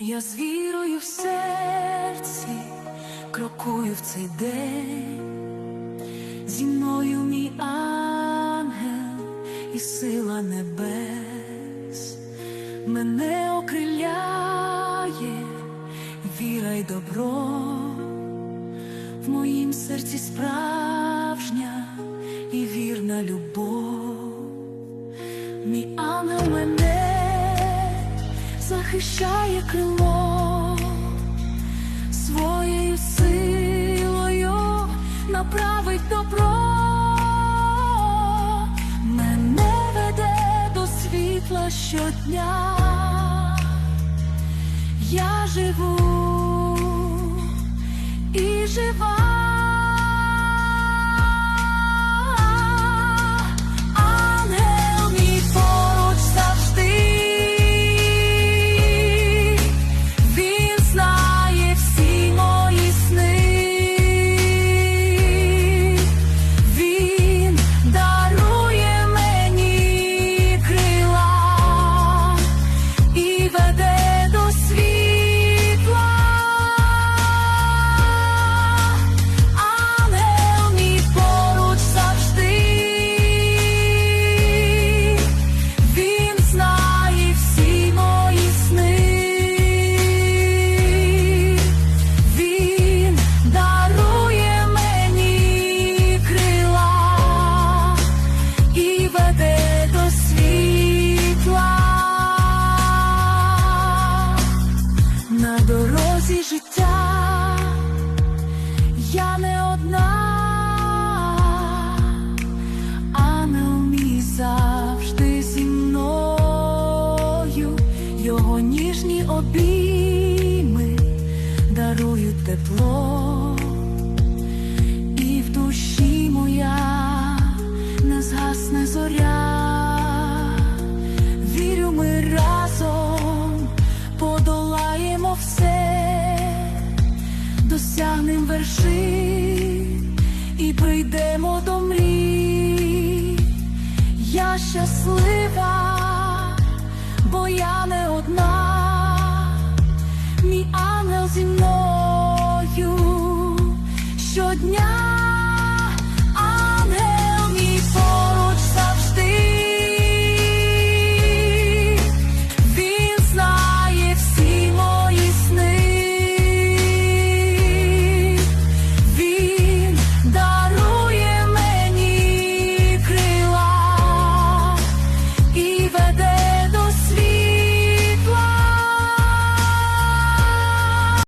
Я з вірою в серці крокую в цей день, зі мною мій ангел і сила небес, мене окриляє віра й добро, в моїм серці справжня і вірна любов, мій ангел мене захищає крило своєю силою направить добро, мене веде до світла щодня, я живу і жива. Обійми дарують тепло, і в душі моя не згасне зоря. Вірю, ми разом подолаємо все досягнем вершин і прийдемо до мрій. Я щаслива, бо я не одна, зі мною щодня.